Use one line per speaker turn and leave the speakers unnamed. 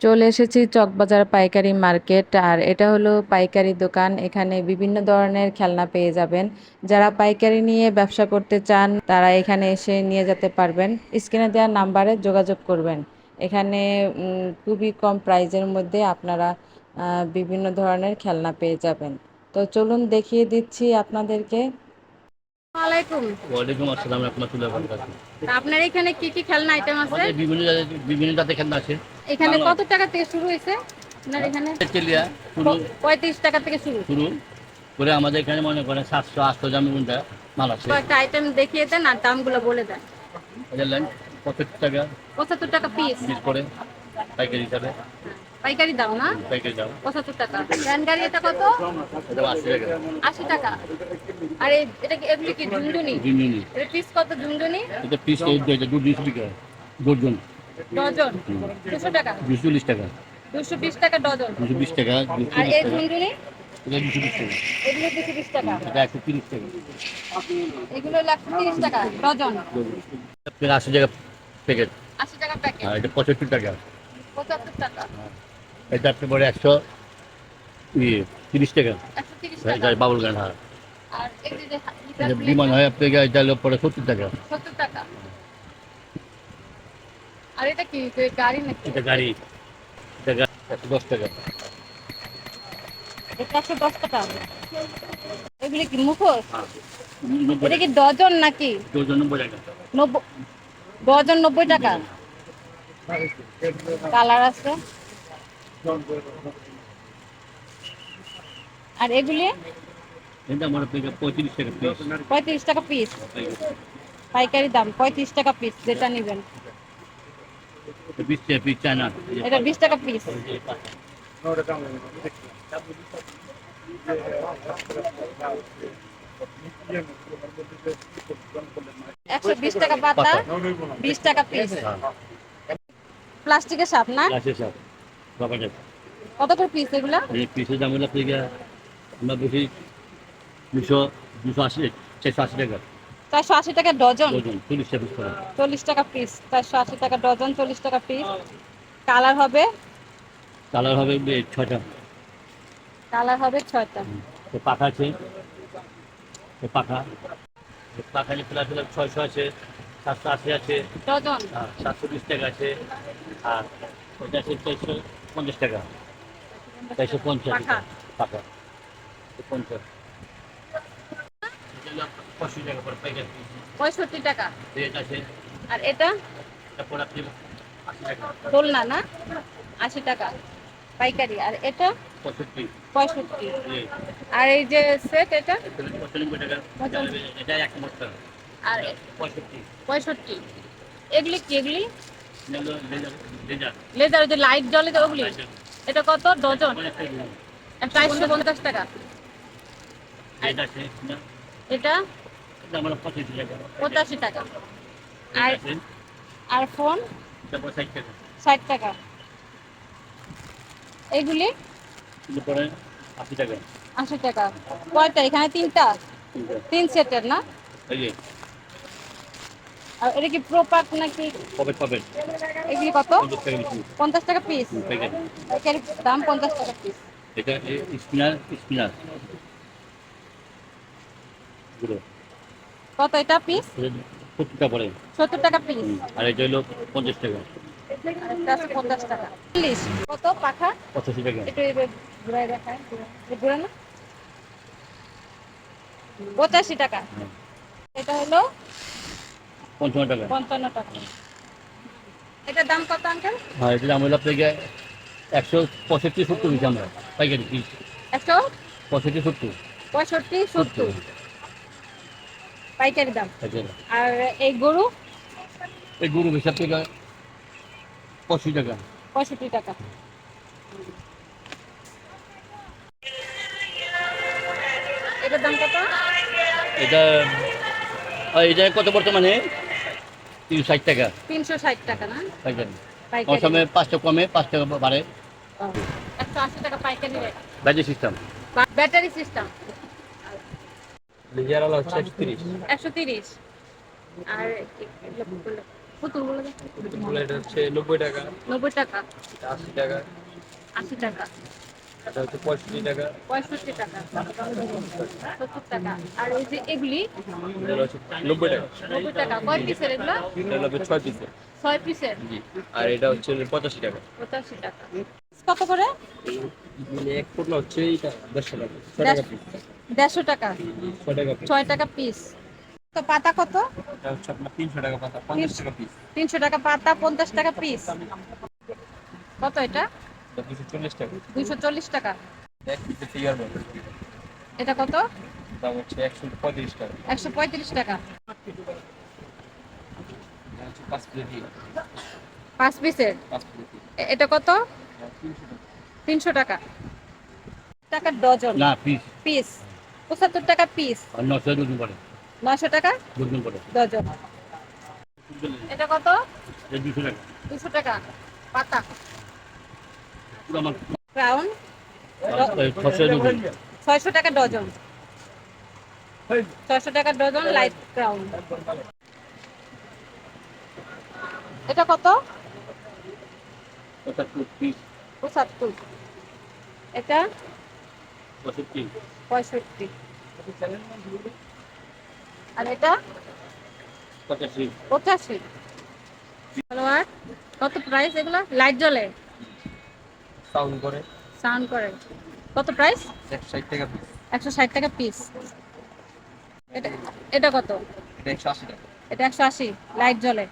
চলে এসেছি চকবাজার পাইকারি মার্কেট। আর এটা হলো পাইকারি দোকান। এখানে বিভিন্ন ধরনের খেলনা পেয়ে যাবেন। যারা পাইকারি নিয়ে ব্যবসা করতে চান, তারা এখানে এসে নিয়ে যেতে পারবেন। স্ক্রিনে দেওয়া নাম্বারে যোগাযোগ করবেন। এখানে খুবই কম প্রাইজের মধ্যে আপনারা বিভিন্ন ধরনের খেলনা পেয়ে যাবেন। তো চলুন দেখিয়ে দিচ্ছি আপনাদেরকে।
ওয়ালাইকুম।
ওয়ালাইকুম আসসালাম রহমতুল্লাহ
তা আপনার এখানে কি কি খেলনা আইটেম আছে?
বিভিন্ন বিভিন্ন জাতের খেলনা আছে।
এখানে কত টাকা থেকে শুরু হয়েছে আপনার এখানে?
তেলিয়া শুরু
পঁয়ত্রিশ টাকা থেকে শুরু।
শুরু করে আমাদের এখানে মনে করেন সাতশো আটশো দামি কোনটা মাল আছে।
কয়েকটা আইটেম দেখিয়ে দেন আর দামগুলো বলে দেন।
লাইন পঁচাত্তর টাকা
পঁচাত্তর টাকা পিস
পিস করে পাইকারি হিসাবে।
পাইকারি দাম না? পঁচাত্তর টাকা। ভ্যান গাড়ি এটা কত?
আশি টাকা।
আর এটা কি এগুলি কি ঝুনঝুনি? এটা পিস কত ঝুনঝুনি?
এটা পিস ডজন
ডজন দুশো টাকা?
দুশো চল্লিশ টাকা।
দুশো বিশ টাকা ডজন।
দুশো বিশ টাকা
আর এই ঝুনঝুনি? এগুলো দুশো বিশ টাকা।
এটা একশো তিরিশ টাকা।
এগুলো একশো তিরিশ টাকা। ডজন।
আশি টাকা প্যাকেট।
আশি টাকা প্যাকেট।
এটা পঁচাত্তর টাকা।
পঁচাত্তর টাকা।
এটা আপনার পরে একশো ইয়ে তিরিশ টাকা। এটা বাবুল গান হ্যাঁ। বিমান হয় আপনাকে এটা হলো পরে সত্তর টাকা।
সত্তর টাকা। আর এটা কি গাড়ি নাকি?
এটা গাড়ি। এটা গাড়ি একশো দশ টাকা।
এটা একশো দশ টাকা। এগুলি কি মুখোশ? এটা কি ডজন নাকি?
ডজন নব্বই টাকা।
নব্বই ডজন নব্বই টাকা। কালার আছে। আর এগুলি?
এটা আমার আপনাকে পঁয়ত্রিশ টাকা পিস
পঁয়ত্রিশ টাকা পিস পাইকারি দাম পঁয়ত্রিশ টাকা পিস যেটা নেবেন। এটা বিশ টাকা পিস একশো বিশ টাকা পাতা বিশ টাকা পিস প্লাস্টিকের সাপ না?
সব
কত করে পিস এগুলা?
এই পিসের দাম হলো আপনাকে আমরা বেশি দুশো দুশো আশি চারশো আশি টাকা।
চারশো আশি টাকা ডজন?
চল্লিশ টাকা
চল্লিশ টাকা পিস চারশো আশি টাকা ডজন চল্লিশ টাকা পিস কালার হবে?
কালার হবে এ ছয়টা।
কালার হবে ছয়টা।
পাখা আছে। পাখা। পাখা নিয়ে প্লাস ছয়শো আছে সাতশো আশি আছে।
ডজন?
সাতশো বিশ টাকা আছে। আর ওটা আছে চারশো। পঞ্চাশ টাকা। চারশো পঞ্চাশ।
পাখা
পঞ্চাশ। পঁয়ষট্টি টাকা
টাকা। আর এটা?
টাকা।
দোলনা না? আশি টাকা। পাইকারি। আর এটা?
পঁয়ষট্টি।
আর এই যে সেট এটা?
টাকা।
আর
পঁয়ষট্টি।
এগুলি কি এগুলো?
লেজার লেজার
যে লাইট জ্বলে যে ওগুলি? এটা কত? ডজন চারশো পঞ্চাশ টাকা। এটা?
পঁচাশি টাকা।
আর আর ফোন
ষাট টাকা।
এগুলি?
আশি টাকা।
টাকা কয়টা এখানে তিনটা। তিন সেটের না? আর এটা কি প্রোপাক নাকি?
কবে কবে
এগুলি কত?
পঞ্চাশ টাকা
পিস
প্যাকেট
দাম পঞ্চাশ টাকা পিস
এটা স্পিনার স্পিনার।
কত এটা পিস
সত্তর টাকা পড়ে।
সত্তর টাকা পিস
আর এটা হলো পঞ্চাশ টাকা।
পঞ্চাশ টাকা। চল্লিশ। কত পাখা?
পঁচাশি টাকা।
একটু ঘুরাই দেখায় ঘুরে পঁচাশি টাকা। এটা হলো
পঞ্চান্ন টাকা।
পঞ্চান্ন টাকা। এটার দাম কত আঙ্কেল?
হ্যাঁ এটা দাম হলো আপনাকে একশো পঁয়ষট্টি সত্তর দিচ্ছি আমরা পাইকারি পিস
একশো?
পঁয়ষট্টি সত্তর।
পঁয়ষট্টি সত্তর। পাইকারি দাম। আর এই গরু?
এই গরু হিসাব থেকে পঁচিশ টাকা।
পঁয়ষট্টি টাকা। এটার দাম কত?
এটা এটা কত বর্তমানে? তিনশো ষাট টাকা।
তিনশো ষাট টাকা না?
পাইকারি।
পাইকারি।
সময় টাকা কমে পাঁচ টাকা বাড়ে।
একশো আশি টাকা পাইকারি rate.
Battery system.
Battery system.
লিজার হলো হচ্ছে একশো তিরিশ।
একশো তিরিশ। আর পুতুলগুলো
পুতুলগুলো এটা হচ্ছে নব্বই টাকা।
নব্বই টাকা।
আশি টাকা।
আশি টাকা।
এটা হচ্ছে পঁয়ষট্টি টাকা।
পঁয়ষট্টি টাকা। সত্তর টাকা। আর এই যে এগুলি
নব্বই টাকা।
নব্বই টাকা। কয় পিসের এগুলো?
এটা ছয় পিসের
ছয় পিসের
জি। আর এটা হচ্ছে পঁচাশি টাকা।
পঁচাশি টাকা। কত করে?
মানে এক ফুট হচ্ছে এটা দেড়শো টাকা। ছয় টাকা পিস
দেড়শো টাকা।
ছয় টাকা পিস
ছয় টাকা পিস তো পাতা কত?
এটা হচ্ছে তিনশো টাকা পাতা পঞ্চাশ টাকা পিস
তিনশো টাকা পাতা পঞ্চাশ টাকা পিস কত এটা?
এটা দুশো চল্লিশ টাকা।
দুইশো চল্লিশ টাকা?
এক পিসে ফিগার বলে
এটা কত?
দাম হচ্ছে একশো পঁয়ত্রিশ টাকা।
একশো পঁয়ত্রিশ টাকা।
পাঁচ প্লেটি
পাঁচ পিসের? এটা কত?
তিনশো টাকা।
টাকা। টাকা ডজন?
না পিস
পিস পঁচাত্তর টাকা পিস
আর নশো দুদিন পরে
নয়শো টাকা?
দুদিন পরে
ডজন। এটা কত?
এই দুশো টাকা।
দুশো টাকা। পাতা। ক্রাউন ছয়শো টাকা ডজন। ছয়শো টাকা ডজন লাইট ক্রাউন এটা কত?
পঁচাত্তর।
এটা?
পঁয়ষট্টি।
আর এটা?
পঁচাশি।
কত প্রাইস এগুলো? লাইট জ্বলে
সাউন্ড করে।
সাউন্ড করে। কত প্রাইস?
একশো ষাট টাকা পিস
একশো ষাট টাকা পিস এটা এটা কত?
এটা একশো আশি টাকা।
এটা একশো আশি। লাইট জ্বলে।